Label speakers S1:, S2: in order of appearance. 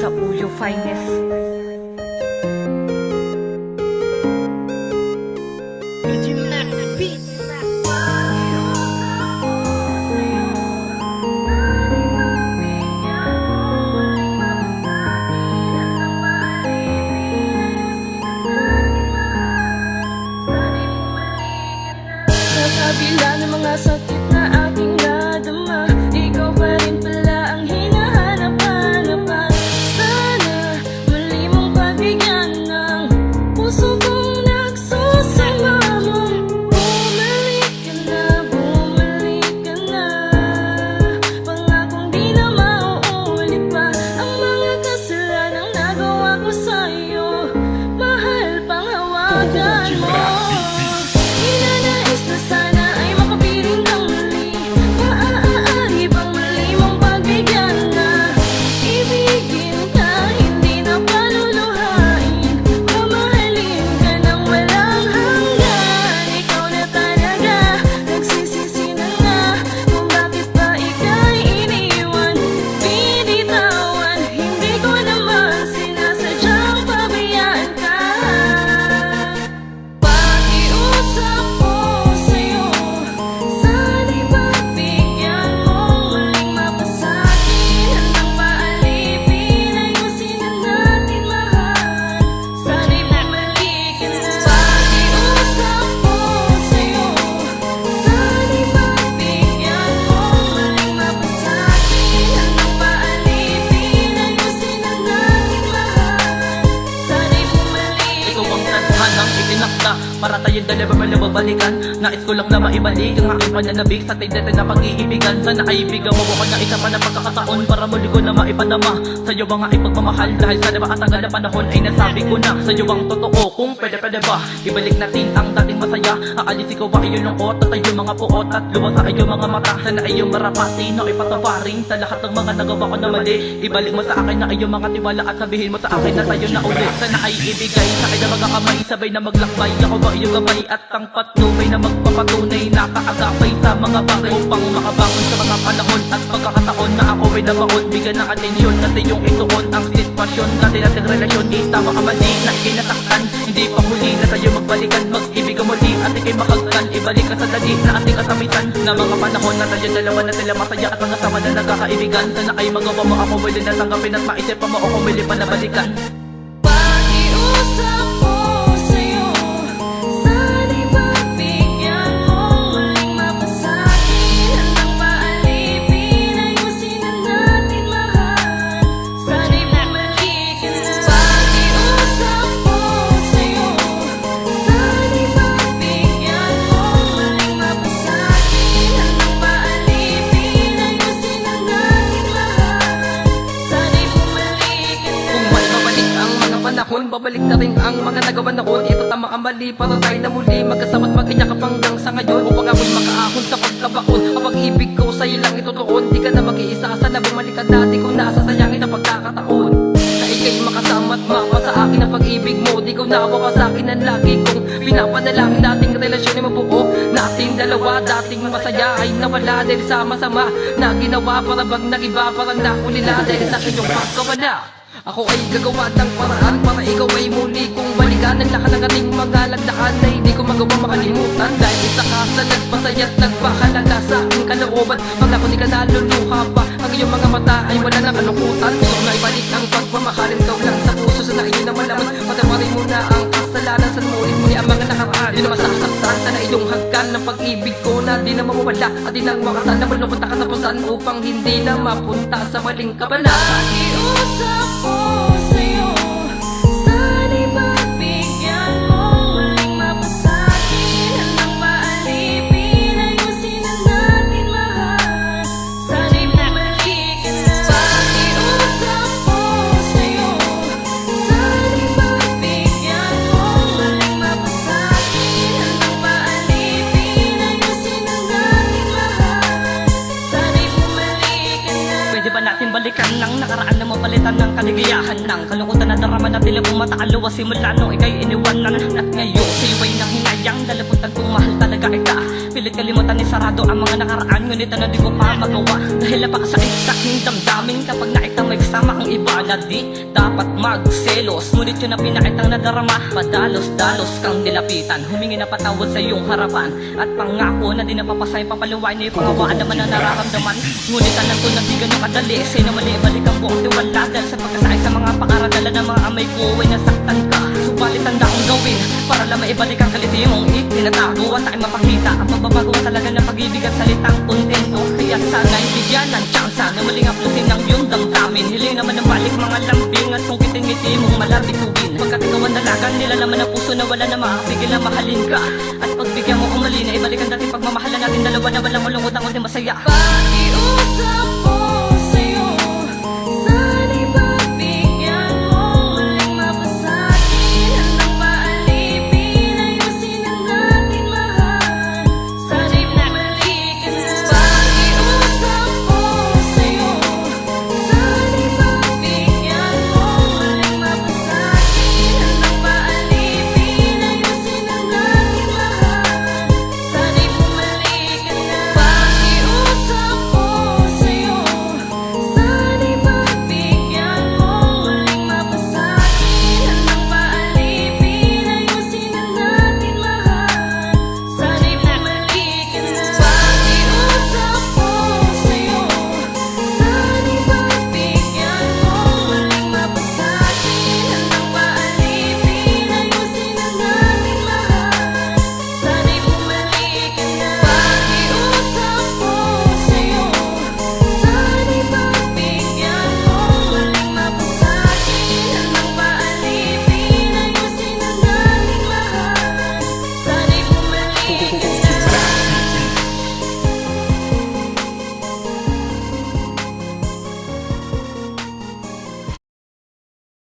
S1: Sabu your finest.
S2: Dalawa malababalikan Nais ko lang na maibalik Ang aking pananabik sa tignan na pag-iibigan Sana ay bigyan mo ako na isa pa na pagkakataon Para muli ko na maipadama. Sa'yo ba nga ipagmamahal? Dahil sa napakatagal na panahon ay nasabi ko na Sa'yo ang totoo? Kung pwede pwede ba? Ibalik natin ang dating masaya. Aalis ikaw ba iyong lungkot At iyong mga puot At luwas sa iyong mga mata. Sana iyong marapati na ipatawarin Sa lahat ng mga nagawa ko na mali. Ibalik mo sa akin na iyong mga tiwala At sabihin mo sa akin na tayo na ulit Sana ay ibigay sa akin na magkakamay Sabay na maglakbay. Ako ba iyong gabay At ang patnubay na magpapatunay Nakaagapay sa mga bagay Upang makabangon sa mga panahon At pagkakataon na ako ay nabaon. Bigyan ng atensyon Natin yung ituon Ang sitwasyon natin natin relasyon. Itama ka mali na ikay nasaktan Hindi pa huli na tayo magbalikan. Mag-ibig muli at ikay mahagkan Ibalik ka sa dali na ating kasamitan. Na mga panahon na tayo dalawa na sila masaya At mga sama na nagkakaibigan. Sana ay magawa mo ako Pwede na tanggapin at maisip pa mo ako pa na balikan Babalik na rin ang mga nagawa noon Ito tama ang mali para tayo na muli. Magkasamat mag-iyak hanggang sa ngayon. Upang ako'y makaahon sa pagkabaon Ang pag-ibig ko sa'yo lang itutuon Di ka na mag-iisa Sana bumalik ka na Di ko nasasayangin ang pagkakataon. Na ikay makasama at mapa sa akin ang pag-ibig mo. Di ko nawa sa akin ang lagi kong Pinapanalangin. Dating relasyon ay mabuo. Nating dalawa dating masaya Ay nawala dahil sama-sama Na ginawa para bang nagiba Parang nakulila dahil sa iyong pagkawala ako ay gagawa ng paraan para ikaw ay muli kong balikan. Ang lahat ng ating mga lagdaan na hindi ko magawa makalimutan. Dahil isa ka sa nagpasaya at nagpahalaga sa aking kalooban. Pag ako di ka naluluha pa Ang iyong mga mata ay wala ng kalungkutan. Gusto na ibalik ang pagmamahalin Ikaw lang sa puso sana iyo na malaman. Patawarin mo na ang kasalanan Sa muli muli ang mga nakaraan. Di na masasaktan sana iyong hagkan ng pag-ibig ko Na di na mawawala at di nang wakasan Na malungkot na katapusan upang hindi na mapunta sa maling kabala
S3: Pakiusap ko
S2: kaligayahan ng kalungkutan na darama na tila kong mataaluwa simula nung ikay iniwanan. At ngayon sa iway ng hinayang dalapuntan kong mahal talaga ika
S3: Pilit kalimutan ni sarado ang mga nakaraan Ngunit ano di ko pa magawa? Dahil napakasakit sa aking damdamin Kapag nakita may kasama ang iba na di Dapat magselos. Ngunit yun ang pinakitang nadarama Padalos-dalos kang nilapitan. Humingi na patawad sa iyong harapan At pangako na di napapasay papaluwain na ipangawaan naman ang nararamdaman. Ngunit alam ko na di ganun kadali Sa'yo mali balik ang buong tiwala Dahil sa pagkasakit sa mga pangaradala ng mga amay ko Ay nasaktan ka. Subalit tanda kong gawin Para lang maibalik ang kaliti mong itinatago At aking mapakita Ang pagbabago mo talaga ng pag-ibig at salitang kontento. Kaya sana'y bigyan ng tsansa Na muling aplusin ng iyong damdamin. Hiling naman ng balik mga lambing At sungkitin ngiti mong malabituin Pagkat ikaw ang dalagan nila naman ang puso na wala na makakapigil na mahalin ka. At pagbigyan mo kung mali na ibalik ang dating pagmamahalan natin Dalawa na walang ulungkot ang uling masaya
S1: Pakiusap